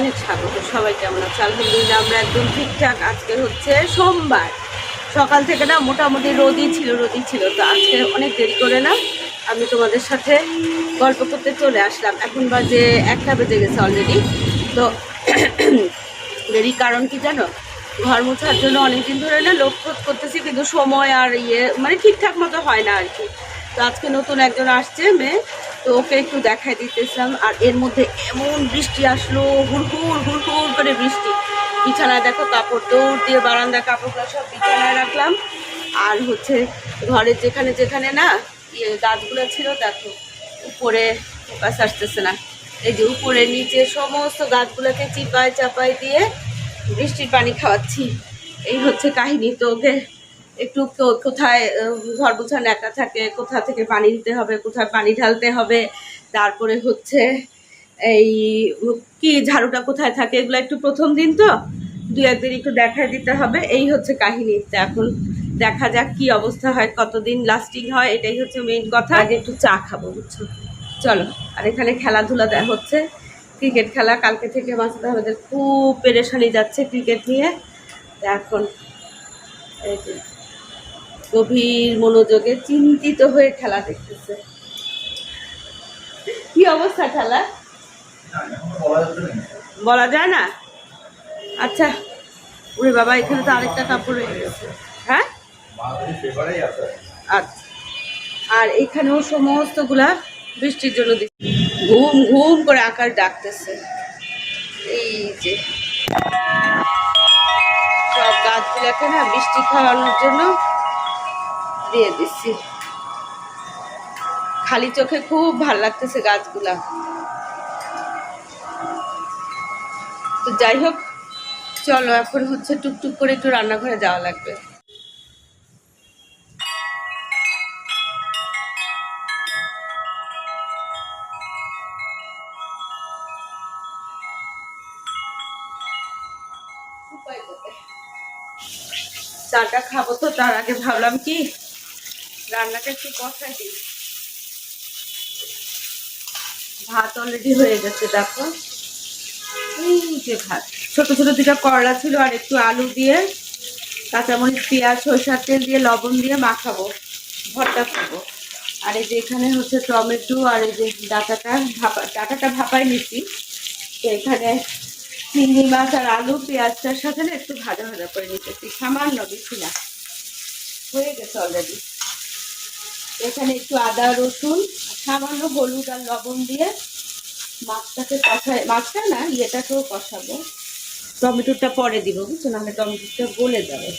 অনেক স্বাগত সবাই, কেমন আছে? আলহামদুলিল্লাহ, আমরা একদম ঠিকঠাক। আজকে হচ্ছে সোমবার। সকাল থেকে না মোটামুটি রোদই ছিল রোদই ছিল। তো আজকে অনেক দেরি করে না আমি তোমাদের সাথে গল্প করতে চলে আসলাম। এখন বাজে একটা বেজে গেছে অলরেডি তো দেরি কারণ কি জানো? ঘর মোছার জন্য অনেকদিন ধরে না লোক খোঁজ করতেছি, কিন্তু সময় আর ইয়ে মানে ঠিকঠাক মতো হয় না আর কি। তো আজকে নতুন একজন আসছে, মেয়ে। তো ওকে একটু দেখাই দিতেছিলাম, আর এর মধ্যে এমন বৃষ্টি আসলো, হুড়হুড় হুড়হুড় করে বৃষ্টি। বিছানায় দেখো কাপড় দৌড় দিয়ে বারান্দা, কাপড়গুলো সব বিছানায় রাখলাম। আর হচ্ছে ঘরের যেখানে যেখানে না ইয়ে গাছগুলো ছিল, দেখো, উপরে ফোকাস আসতেছে না। এই যে উপরে নিচে সমস্ত গাছগুলোকে চিপায় চাপাই দিয়ে বৃষ্টির পানি খাওয়াচ্ছি। এই হচ্ছে কাহিনী তো ওকে একটু কোথায় ঘর গোছানো একা থাকে কোথা থেকে পানি দিতে হবে কোথায় পানি ঢালতে হবে তারপরে হচ্ছে এই কি ঝাড়ুটা কোথায় থাকে এগুলো একটু প্রথম দিন তো দু একদিন একটু দেখায় দিতে হবে এই হচ্ছে কাহিনী এখন। দেখা যাক কি অবস্থা হয় কতদিন লাস্টিং হয় এটাই হচ্ছে মেইন কথা। আগে একটু চা খাব বুঝছ? চলো আর এখানে খেলাধুলা হচ্ছে। ক্রিকেট খেলা কালকে থেকে মাসুদ আমাদের খুব পেরেশানি যাচ্ছে ক্রিকেট নিয়ে। এখন এই যে গভীর মনোযোগে চিন্তিত হয়ে খেলা দেখতেছে। কি অবস্থা খেলা? বলা যায় না? আচ্ছা ওরে বাবা, এখানে তো আরেকটা কাপড় গেছে। হ্যাঁ? আচ্ছা। আর এখানেও সমস্তগুলা বৃষ্টির জন্য ঘুম ঘুম করে আকার ডাকতেছে। এই যে। সব গাছগুলোকে না বৃষ্টি খাওয়ানোর জন্য দিয়ে দিচ্ছি খালি চোখে খুব ভালো লাগতেছে গাছগুলা। তো যাই হোক, চলো এখন হচ্ছে টুকটুক করে একটু রান্নাঘরে যাওয়া লাগবে। চাটা খাব তো, তার আগে ভাবলাম কি রান্নাটা একটু কষাই দিই। ভাত অলরেডি হয়ে গেছে, দেখো। এই যে ভাত। ছোট ছোট দুটা করলা ছিল আর একটু আলু দিয়ে, কাঁচামরিচ, পেঁয়াজ, সরষার তেল দিয়ে, লবণ দিয়ে মাখাবো, ভর্তা খাব আর এই যে এখানে হচ্ছে টমেটো আর এই যে ডাটাটা ভাপা, ডাটাটা ভাপাই নিচ্ছি। তো এখানে চিংড়ি মাছ আর আলু, পেঁয়াজটার সাথে না একটু ভাজা ভাজা করে নিতেছি, সামান্য বেশি না। হয়ে গেছে অলরেডি এখানে একটু আদা, রসুন সামান্য হলুদ আর লবণ দিয়ে মাছটাকে কষায় মাছটা না, ইয়েটাকেও কষাবো। টমেটোটা পরে দিব, বুঝছ? নাহলে টমেটোটা গলে যাবে।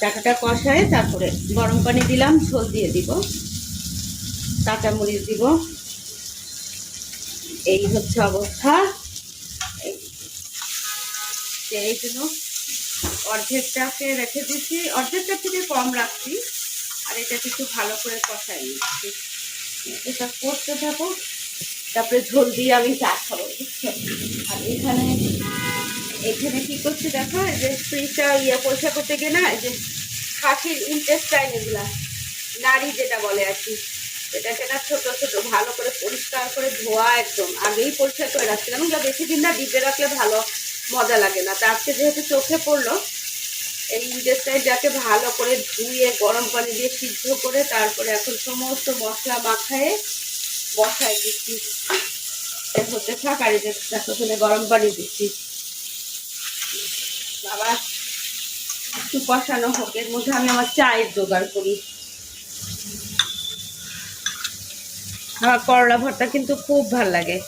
টাকাটা কষায় তারপরে গরম পানি দিলাম, ঝোল দিয়ে দিব। কাঁচামরিচ দিব। এই হচ্ছে অবস্থা। এই- জন্য অর্ধেকটাকে রেখে দিচ্ছি অর্ধেকটা থেকে কম রাখছি। আর এটাকে একটু ভালো করে কষাই নিচ্ছি। এটা করতে থাকো। তারপরে ঝোল দিয়ে আমি চা খাব। আর এখানে এখানে কি করছি দেখো? যে ফ্রিজটা ইয়ে পরিষ্কার করতে গিয়ে না যে খাসির ইন্টেস্টাইন এগুলা নারী যেটা বলে আর কি, এটাকে না ছোট ছোট ভালো করে পরিষ্কার করে ধোয়া একদম। আগেই পরিষ্কার করে রাখছিলাম যা বেশি দিন না ডিপে রাখলে ভালো মজা লাগে না। তা আজকে যেহেতু চোখে পড়ল এই ইন্টেস্টাইনটাকে ভালো করে ধুয়ে, গরম পানি দিয়ে সিদ্ধ করে, তারপরে এখন সমস্ত মশলা মাখায়ে বসায় দিচ্ছি। হচ্ছে থাক, আর গরম পানি দিচ্ছি। বাবা, একটু কষানো হোক, এর মধ্যে আমি আমার চায়ের জোগাড় করি। আমার করলা ভর্তা কিন্তু খুব ভালো লাগে।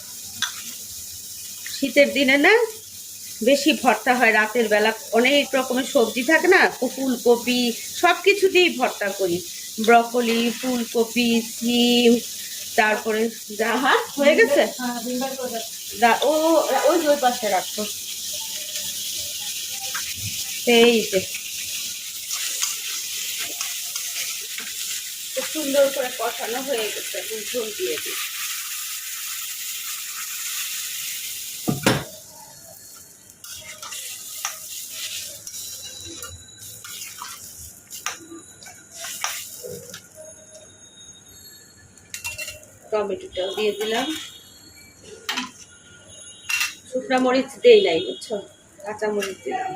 শীতের দিনে না বেশি ভর্তা হয় রাতের বেলা। অনেক রকমের সবজি থাকে না ফুলকপি সব কিছু দিয়েই ভর্তা করি। ব্রকলি ফুলকপি সিম তারপরে যা হ্যাঁ হয়ে গেছে? ও ওই ওই পাশে রাখো। এই যে। সুন্দর করে কষানো হয়ে গেছে ঝোল দিয়ে দিই টমেটোটাও দিয়ে দিলাম। শুকনা মরিচ দেই নাই, বুঝছ? কাঁচা মরিচ দিলাম।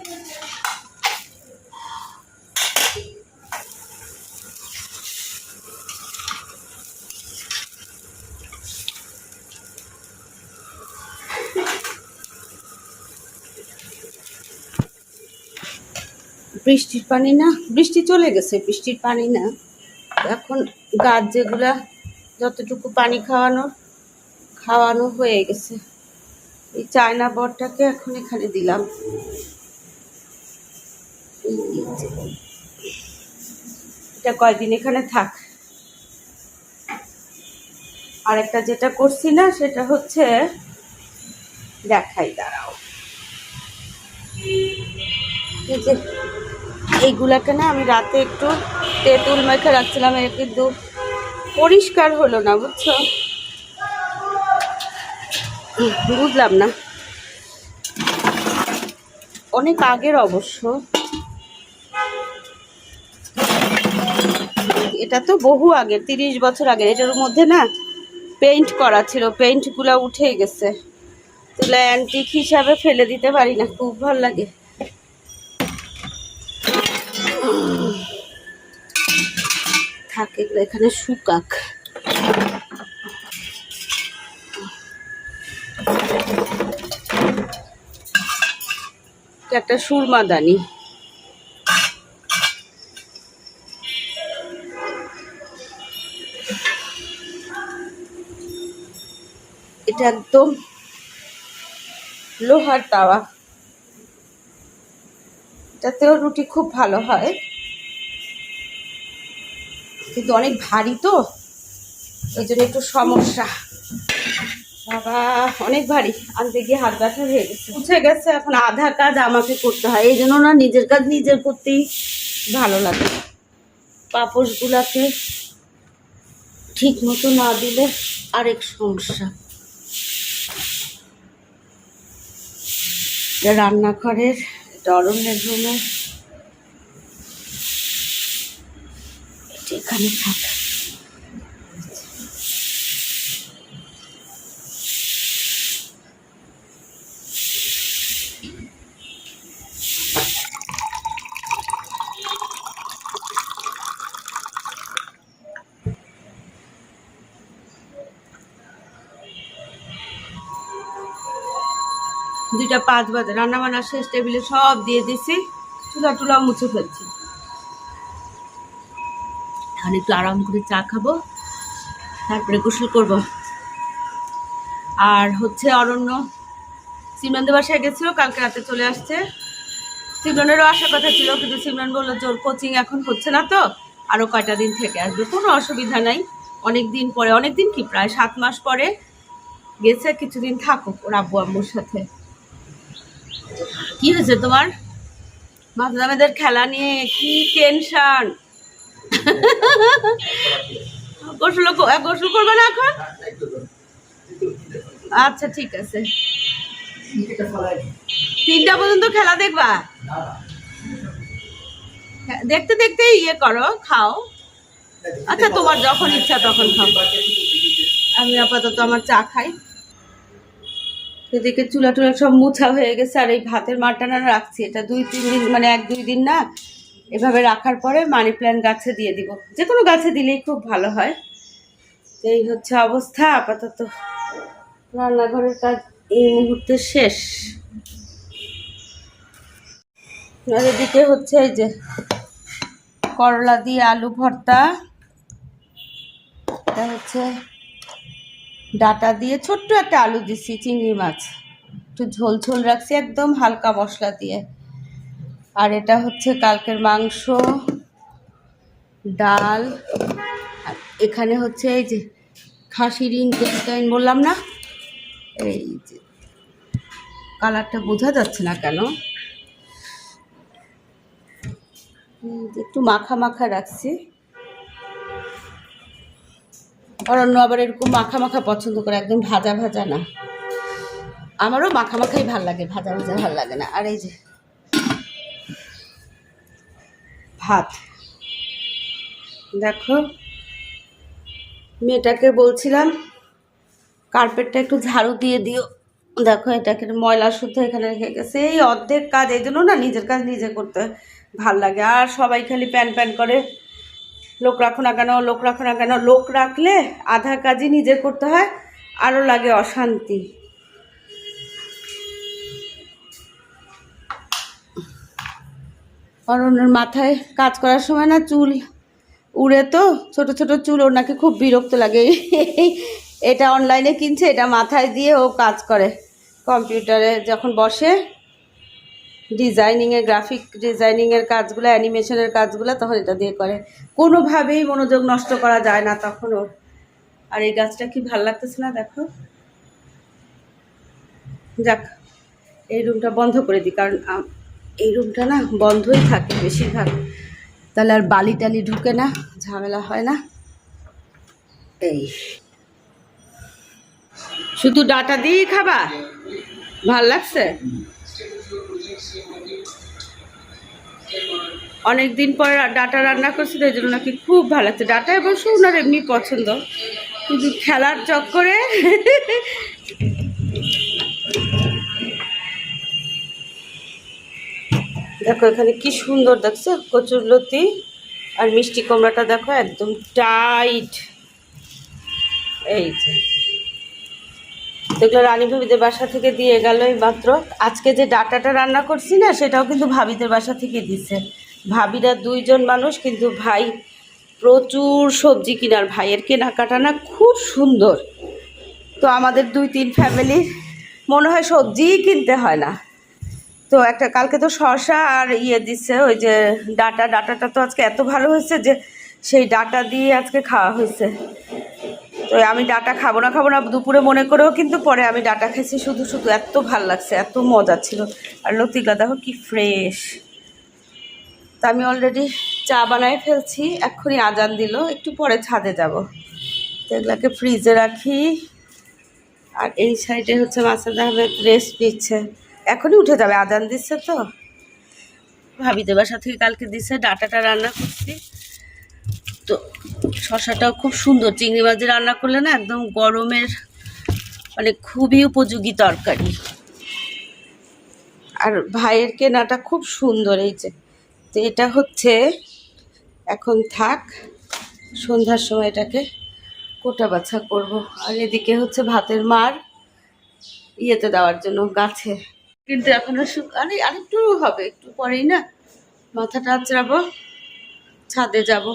বৃষ্টির পানি না, বৃষ্টি চলে গেছে, বৃষ্টির পানি না। এখন গাছ যেগুলা যতটুকু পানি খাওয়ানোর খাওয়ানো হয়ে গেছে। এই চায়না বরটাকে এখন এখানে দিলাম। এটা কয়দিন এখানে থাক। আর একটা যেটা করছি না, সেটা হচ্ছে দেখাই, দাঁড়াও। এইগুলাকে না আমি রাতে একটু তেঁতুল মেখে রাখছিলাম, এ কিন্তু পরিষ্কার হলো না, বুঝছ? বুঝলাম না। অনেক আগের অবশ্য। এটা তো বহু আগের, তিরিশ বছর আগের। এটার মধ্যে না পেইন্ট করা ছিল পেইন্টগুলো উঠে গেছে। তুলে অ্যান্টিক হিসাবে ফেলে দিতে পারি না, খুব ভালো লাগে। থাকে এখানে শুকাক। একটা সুরমাদানি। এটা একদম লোহার তাওয়া। এটাতেও রুটি খুব ভালো হয়। কিন্তু অনেক ভারী তো ওই জন্য একটু সমস্যা। বাবা, অনেক ভারী। আনতে গিয়ে হাত ব্যথা হয়ে গেছে। উঠে গেছে, এখন আধা কাজ আমাকে করতে হয়। এই জন্য না নিজের কাজ নিজের করতেই ভালো লাগে। পাপোশগুলাকে ঠিক মতো না দিলে আরেক সমস্যা। রান্নাঘরের, এটা অরণ্যের রুমে এখানে থাক দুইটা পাঁচ বাজে রান্না বান্না শেষ টেবিলে সব দিয়ে দিছি, চুলা টুলা মুছে ফেলছি। এখন একটু আরাম করে চা খাব, তারপরে গোসল করব। আর হচ্ছে অরণ্য, সিমরানদের বাসায় গেছিল, কালকে রাতে চলে আসছে। সিমরানেরও আসার কথা ছিল, কিন্তু সিমরান বলল ওর কোচিং এখন হচ্ছে না তো, আরও কয়টা দিন থেকে আসবে। কোনো অসুবিধা নাই, অনেক দিন পরে, অনেক দিন কি, প্রায় সাত মাস পরে গেছে, কিছুদিন থাকুক ওর আব্বু আম্মুর সাথে। কি হয়েছে তোমার? বাচ্চামেয়েদের খেলা নিয়ে কি টেনশন গোসল গোসল করবে না এখন? আচ্ছা ঠিক আছে। তিনটা পর্যন্ত খেলা দেখবা? দেখতে দেখতে ইয়ে করো, খাও। আচ্ছা তোমার যখন ইচ্ছা তখন খাও। আমি আপাতত আমার চা খাই। এদিকে চুলা টুলা সব মুছা হয়ে গেছে, আর এই ভাতের মাটানা রাখছি। এটা দুই, তিন দিন মানে এক, দুই দিন না এভাবে রাখার পরে মানি প্ল্যান্ট গাছে দিয়ে দিব। যে কোনো গাছে দিলেই খুব ভালো হয়। তো এই হচ্ছে অবস্থা, আপাতত রান্নাঘরের কাজ এই মুহূর্তে শেষ। আর এদিকে হচ্ছে এই যে করলা দিয়ে আলু ভর্তা, এটা হচ্ছে ডাটা দিয়ে ছোট্ট একটা আলু দিছি, চিংড়ি মাছ। একটু ঝোল ঝোল রাখছি, একদম হালকা মশলা দিয়ে। আর এটা হচ্ছে কালকের মাংস, ডাল এখানে হচ্ছে এই যে খাসির ইনকেস্টাইন বললাম না? এই যে কালারটা বোঝা যাচ্ছে না কেন? একটু মাখা মাখা রাখছি। অরণ্য আবার এরকম মাখা মাখা পছন্দ করে, একদম ভাজা ভাজা না। আমারও মাখা মাখাই ভালো লাগে, ভাজা ভাজা ভালো লাগে না। আর এই যে ভাত। দেখো, মেয়েটাকে বলছিলাম কার্পেটটা একটু ঝাড়ু দিয়ে দিও। দেখো, এটাকে ময়লা শুদ্ধ এখানে রেখে গেছে। এই অর্ধেক কাজ, এই জন্য না নিজের কাজ নিজে করতে ভালো লাগে। আর সবাই খালি প্যান প্যান করে। লোক রাখো না কেন, লোক রাখো না কেন, লোক রাখলে আধা কাজই নিজের করতে হয়। আরও লাগে অশান্তি। অরণ্যের মাথায় কাজ করার সময় না চুল উড়ে তো, ছোট ছোট চুল ওর নাকি খুব বিরক্ত লাগে। এটা অনলাইনে কিনছে, এটা মাথায় দিয়ে ও কাজ করে। কম্পিউটারে যখন বসে, ডিজাইনিংয়ের, গ্রাফিক ডিজাইনিংয়ের কাজগুলো, অ্যানিমেশনের কাজগুলো তখন এটা দিয়ে করে। কোনোভাবেই মনোযোগ নষ্ট করা যায় না তখন ওর আর এই গাছটা কি ভালো লাগতেছে না, দেখো? যাক, এই রুমটা বন্ধ করে দিই, কারণ এই রুমটা না বন্ধই থাকে বেশিরভাগ। তাহলে আর বালি টালি ঢুকে না, ঝামেলা হয় না। এই। শুধু ডাটা দিয়েই খাবা? ভালো লাগছে? অনেক দিন পরে ডাটা রান্না করছি, তো এই জন্য নাকি খুব ভালো লাগছে। ডাটা অবশ্য ওনার এমনি পছন্দ। কিন্তু খেলার চক্করে দেখো, এখানে কি সুন্দর দেখছ? কচুর লতি আর মিষ্টি কুমড়াটা দেখো, একদম টাইট। এই যে। দেখল, রানী ভাবিদের বাসা থেকে দিয়ে গেল মাত্র। আজকে যে ডাটাটা রান্না করছি না, সেটাও কিন্তু ভাবিদের বাসা থেকে দিছে। ভাবিরা দুইজন মানুষ, কিন্তু ভাই প্রচুর সবজি কিনার। ভাইয়ের কেনাকাটা না খুব সুন্দর। তো আমাদের দুই তিন ফ্যামিলির মনে হয় সবজিই কিনতে হয় না। তো একটা, কালকে তো শসা আর ইয়ে দিচ্ছে ওই যে ডাটা, ডাটাটা তো আজকে এত ভালো হয়েছে যে সেই ডাটা দিয়ে আজকে খাওয়া হয়েছে। তো আমি ডাটা খাব না খাব না, দুপুরে মনে করেও কিন্তু পরে আমি ডাটা খেয়েছি, শুধু শুধু এত ভালো লাগছে, এত মজা ছিল। আর লতিগুলা দেখো কি ফ্রেশ। তা আমি অলরেডি চা বানাই ফেলছি, এক্ষুনি আজান দিল, একটু পরে ছাদে যাব। তো এগুলাকে ফ্রিজে রাখি, আর এই সাইডে হচ্ছে মাসাদ আহমেদ রেস্ট নিচ্ছে। এখনই উঠে যাবে আজান দিচ্ছে তো। ভাবিদের বাসা থেকে কালকে দিচ্ছে ডাটাটা রান্না করছি। তো শশাটাও খুব সুন্দর, চিংড়ি মাছ রান্না করলে না একদম গরমের মানে খুবই উপযোগী তরকারি। আর ভাইয়ের কেনাটা খুব সুন্দর, এই যে। তো এটা হচ্ছে, এখন থাক, সন্ধ্যার সময় এটাকে কোটা বাছা করব। আর এদিকে হচ্ছে ভাতের মার ইয়েতে দেওয়ার জন্য, গাছে। কিন্তু এখনও আরে আরেকটু হবে, একটু পরেই না? মাথাটা আঁচড়াবো, ছাদে যাব।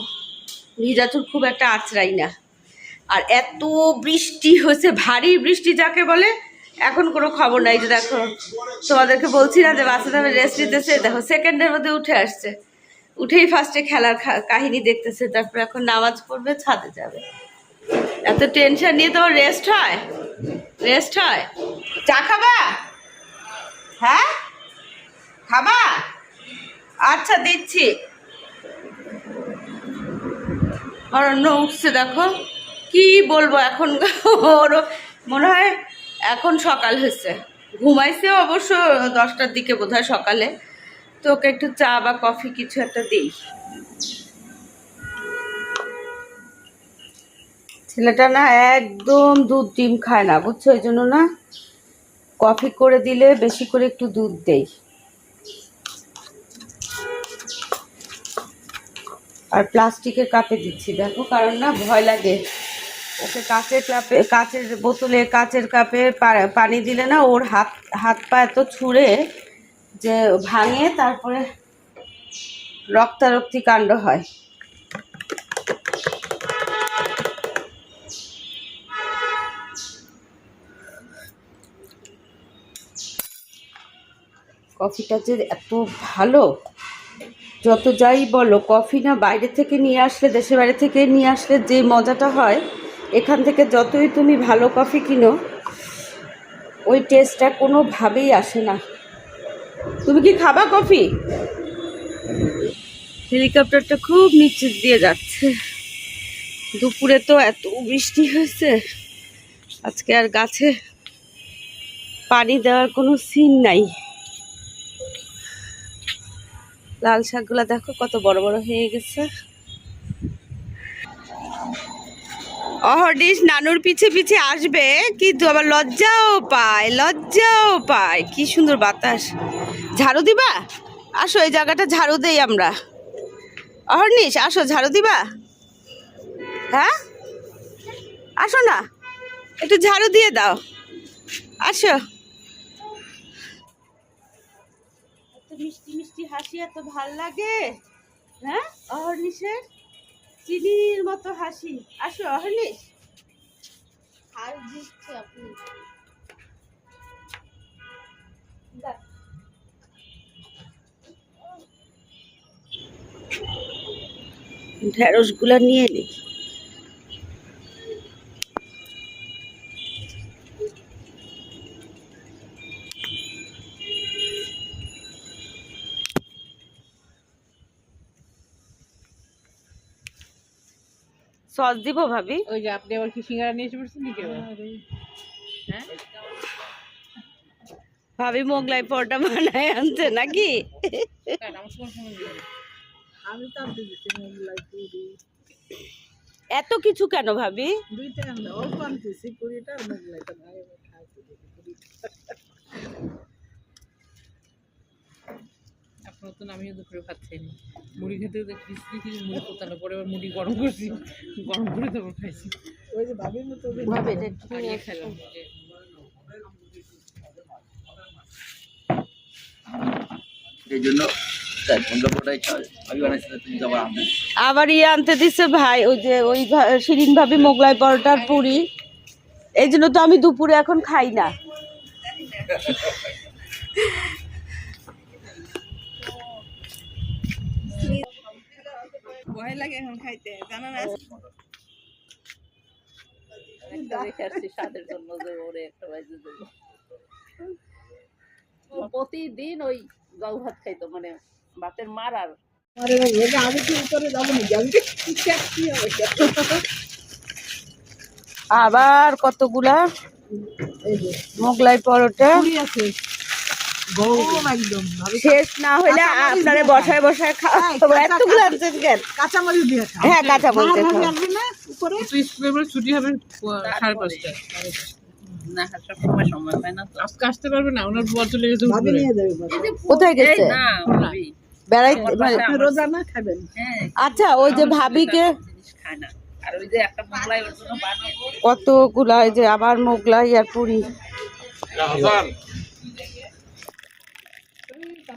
ভিজা চুল খুব একটা আঁচড়াই না। আর এত বৃষ্টি হয়েছে, ভারী বৃষ্টি যাকে বলে, এখন কোনো খবর নাই যে দেখো, তোমাদেরকে বলছি না যে বাচ্চাটা রেস্ট নিতেছে। দেখো সেকেন্ডের মধ্যে উঠে আসছে। উঠেই ফার্স্টে খেলার কাহিনী দেখতেছে, তারপর এখন নামাজ পড়বে, ছাদে যাবে। এত টেনশন নিয়ে তোমার রেস্ট হয়? রেস্ট হয়? চা খাবা? হ্যাঁ? খাবা? আচ্ছা দিচ্ছি। অরণ্য উঠছে দেখো। কি বলব এখন? ওর মনে হয় এখন সকাল হয়েছে। ঘুমাইছে অবশ্য দশটার দিকে বোধ সকালে। তো ওকে একটু চা বা কফি কিছু একটা দিই। ছেলেটা না একদম দুধ ডিম খায় না, বুঝছ? এই জন্য না কফি করে দিলে বেশি করে একটু দুধ দেই। আর প্লাস্টিকের কাপে দিচ্ছি। দেখো কারণ না ভয় লাগে। ওকে কাঁচের কাপে, কাচের বোতলে কাচের কাপে পানি দিলে না ওর হাত হাত পা এত ছুঁড়ে যে ভাঙে, তারপরে রক্তারক্তি কাণ্ড হয়। কফিটা যে এত ভালো, যত যাই বলো, কফি না বাইরে থেকে নিয়ে আসলে, দেশের বাইরে থেকে নিয়ে আসলে যে মজাটা হয়, এখান থেকে যতই তুমি ভালো কফি কিনো, ওই টেস্টটা কোনোভাবেই আসে না। তুমি কি খাবা কফি? হেলিকপ্টারটা খুব নিচে দিয়ে যাচ্ছে। দুপুরে তো এত বৃষ্টি হয়েছে, আজকে আর গাছে পানি দেওয়ার কোনো সিন নাই। লাল শাকগুলো দেখো, কত বড় বড় হয়ে গেছে। অহর্নিশ নানুর পিছে পিছে আসবে, কিন্তু আবার লজ্জাও পায় লজ্জাও পায়। কি সুন্দর বাতাস। ঝাড়ু দিবা? আসো, এই জায়গাটা ঝাড়ু দেই আমরা। অহর্নিশ আসো, ঝাড়ু দিবা? হ্যাঁ? আসো না, একটু ঝাড়ু দিয়ে দাও। আসো। মিষ্টি হাসি এত ভালো লাগে? হ্যাঁ অহর্নিশের? চিনির মতো হাসি। আসো অহর্নিশ। ঢেঁড়সগুলো নিয়ে নি সস দিব ভাবি? ওই যে আপনি আবার কি সিঙ্গারা নিয়ে এসে পড়ছেন নাকি হ্যাঁ? ভাবি মোগলাই পরোটা বানায় আনছে নাকি। আমি তো আনতে দিচ্ছি মোগলাই পুরি। এত কিছু কেন ভাবি? দুইটা আনলে অল্প আনতেছি পুরিটা মোগলাইটা ভাই আমি খাইতে দিই পুরিটা আপনার তো আমিও দুপুরে খাচ্ছি না মুড়ি খেতে খেতে খিচড়ি খিচড়ি মুড়ি কোথানো পরে আবার মুড়ি গরম করছি গরম করে তারপর খাইছি। ওই যে ভাবির মতো ভাবি এটা ইয়ে খেলাম এই জন্য আবার ইয়ে আনতে দিছে ভাই ওই যে ওই শিরিন ভাবি মোগলাই পরোটার পুরি। এই জন্য তো আমি দুপুরে এখন খাই না। ভয় লাগে এখন খাইতে জানা না একটা রেখে আসছি স্বাদের জন্য যে ওরে একটা বাজে দেবো। প্রতিদিন ওই গাউ ভাত খাইতো মানে ভাতের মার আর। আরে ভাই এটা আমি কি উপরে যাব নাকি? আমি কি ট্যাক্সি হবে? আবার কতগুলা? মোগলাই পরোটা। পুরি আছে। গরম একদম শেষ না হলে আপনারা বসায় খাওয়া এতগুলো আনছেন কেন? কাঁচামরিচ দিয়ে হ্যাঁ, কাঁচামরিচ দিয়ে উপরে? স্কুলে ছুটি হবে সাড়ে আচ্ছা ওই যে ভাবিকে কতগুলা এই যে আবার মোগলাই আর পুরি।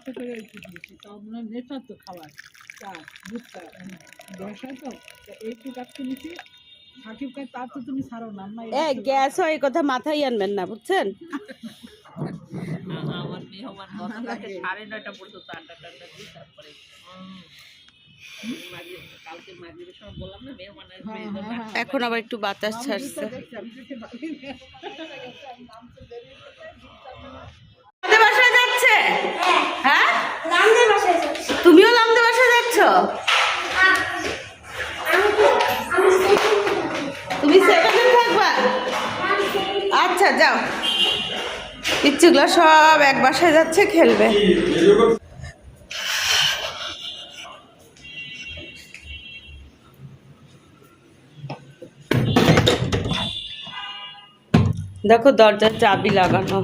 তাতে করে দিয়েছি তাও মনে হয় নেশা তো খাবার। চা দুধ চা বসা তো? তো কাটতে সাকিব তার তো তুমি ছাড়ো না আম্মা এ গ্যাস হয় কথা মাথায় আনবেন না বুঝছেন? আমার সাড়ে নয়টা পর্যন্ত আড্ডা টাড্ডা তারপরে এই জন্য আসতে এখন আবার একটু বাতাস ছাড়ছে। হ্যাঁ? তুমিও লামদে বাসায় যাচ্ছ? তুমি সেখানে থাকবা? আচ্ছা যাও। ইচ্ছেগুলো সব এক বাসায় যাচ্ছে খেলবে। দেখো দরজার চাবি লাগানো।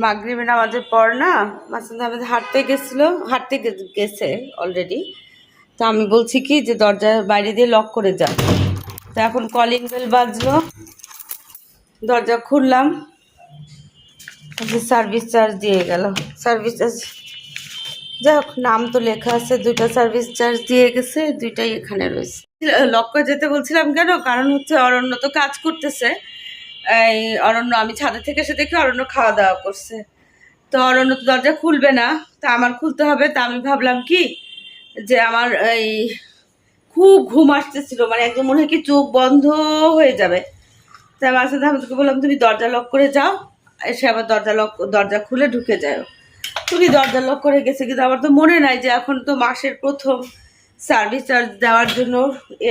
মাগরিবের নামাজের পর না মাসুদ আহমেদ হাঁটতে গেছিল, হাঁটতে গেছে অলরেডি তো আমি বলছি কি যে দরজা বাইরে দিয়ে লক করে যা তো এখন কলিং বেল বাজলো। দরজা খুললাম। সার্ভিস চার্জ দিয়ে গেল। সার্ভিস চার্জ যাই হোক, নাম তো লেখা আছে, দুইটা সার্ভিস চার্জ দিয়ে গেছে, দুইটাই এখানে রয়েছে। লক্ষ্য যেতে বলছিলাম কেন? কারণ হচ্ছে অরণ্য তো কাজ করতেছে। এই অরণ্য, আমি ছাদে থেকে এসে দেখি অরণ্য খাওয়া দাওয়া করছে। তো অরণ্য তো দরজা খুলবে না, তা আমার খুলতে হবে। তা আমি ভাবলাম কি যে আমার এই খুব ঘুম আসতেছিল মানে একদম মনে হয় কি চোখ বন্ধ হয়ে যাবে। তাই আমি আহমেদকে বললাম, তুমি দরজা লক করে যাও। এসে আবার দরজা লক দরজা খুলে ঢুকে যাও তুমি দরজা লক করে গেছে, কিন্তু আমার তো মনে নাই যে এখন তো মাসের প্রথম সার্ভিস চার্জ দেওয়ার জন্য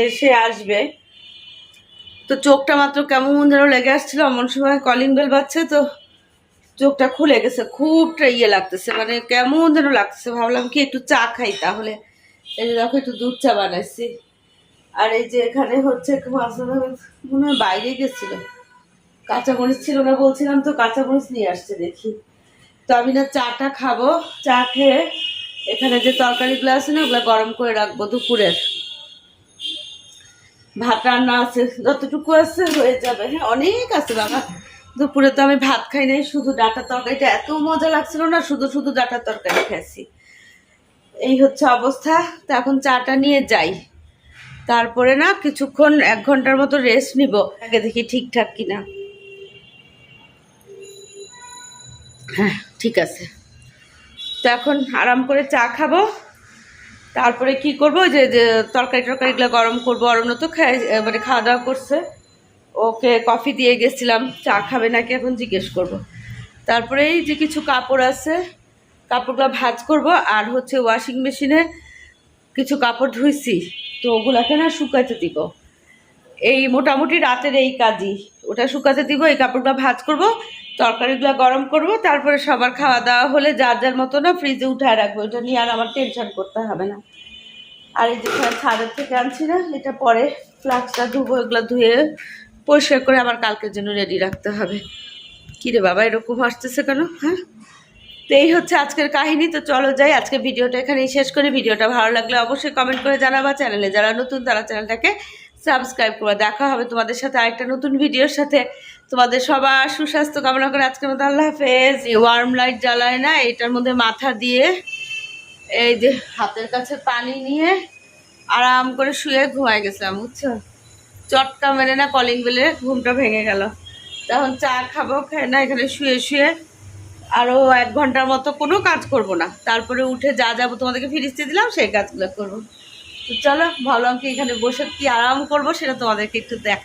এসে আসবে। তো চোখটা মাত্র কেমন যেন লেগে আসছিল এমন সময় কলিং বেল বাজছে, তো চোখটা খুলে গেছে খুব ইয়ে লাগতেছে মানে কেমন যেন লাগতেছে। ভাবলাম কি একটু চা খাই তাহলে। এই যে দেখো একটু দুধ চা বানাইছি। আর এই যে এখানে হচ্ছে মনে হয় বাইরে গেছিল। কাঁচামরিচ ছিল না বলছিলাম তো, কাঁচামরিচ নিয়ে আসছে দেখি। তো আমি না চাটা খাব, চা খেয়ে এখানে যে তরকারিগুলো আছে না, ওগুলো গরম করে রাখব দুপুরের। ভাত রান্না আছে, যতটুকু আছে হয়ে যাবে। হ্যাঁ অনেক আছে বাবা। দুপুরে তো আমি ভাত খাই নাই, শুধু ডাটার তরকারিটা। এত মজা লাগছিল না, শুধু শুধু ডাটার তরকারি খেয়েছি। এই হচ্ছে অবস্থা। তো এখন চাটা নিয়ে যাই। তারপরে না, কিছুক্ষণ, এক ঘণ্টার মতো রেস্ট নিব। আগে দেখি ঠিকঠাক কিনা। হ্যাঁ ঠিক আছে। তো এখন আরাম করে চা খাব। তারপরে কি করব? যে তরকারি টরকারিগুলো গরম করব। অরণ্য তো খাই মানে খাওয়া দাওয়া করছে। ওকে কফি দিয়ে গেছিলাম। চা খাবে নাকি এখন জিজ্ঞেস করব। তারপরে এই যে কিছু কাপড় আছে, কাপড়গুলো ভাজ করব। আর হচ্ছে ওয়াশিং মেশিনে কিছু কাপড় ধুইছি। তো ওগুলাকে না শুকাইতে দিব। এই মোটামুটি রাতের এই কাজই। ওটা শুকাতে দিব, এই কাপড়গুলো ভাজ করব। তরকারিগুলো গরম করব, তারপরে সবার খাওয়া দাওয়া হলে যার যার মতো না ফ্রিজে উঠায় রাখব। এটা নিয়ে আর আমার টেনশন করতে হবে না। আর এই যে ছাদের থেকে আনছি না, এটা পরে ফ্লাক্সটা ধুবো, এগুলো ধুয়ে পরিষ্কার করে আবার কালকের জন্য রেডি রাখতে হবে। কী রে বাবা, এরকম আসতেছে কেন? হ্যাঁ? তো এই হচ্ছে আজকের কাহিনী, তো চলো যাই, আজকে ভিডিওটা এখানেই শেষ করি। ভিডিওটা ভালো লাগলে অবশ্যই কমেন্ট করে জানাবা। চ্যানেলে যারা নতুন, তারা চ্যানেলটাকে সাবস্ক্রাইব করে দেখা হবে তোমাদের সাথে আরেকটা নতুন ভিডিওর সাথে। তোমাদের সবার সুস্বাস্থ্য কামনা করে আজকের মতো আল্লাহ হাফেজ। এই ওয়ার্ম লাইট জ্বালায় না এটার মধ্যে মাথা দিয়ে এই যে হাতের কাছে পানি নিয়ে আরাম করে শুয়ে ঘুমায় গেছিলাম, বুঝছ? চটকা মেরে না কলিং বেলে ঘুমটা ভেঙে গেল। তখন চা খাব, খাই না, এখানে শুয়ে শুয়ে আরও এক ঘণ্টার মতো কোনো কাজ করব না। তারপরে উঠে যা যাব তোমাদেরকে ফিরিস্তে দিলাম, সেই কাজগুলো করব। তো চলো ভাবলাম কি এখানে বসে কি আরাম করব সেটা তোমাদেরকে একটু দেখ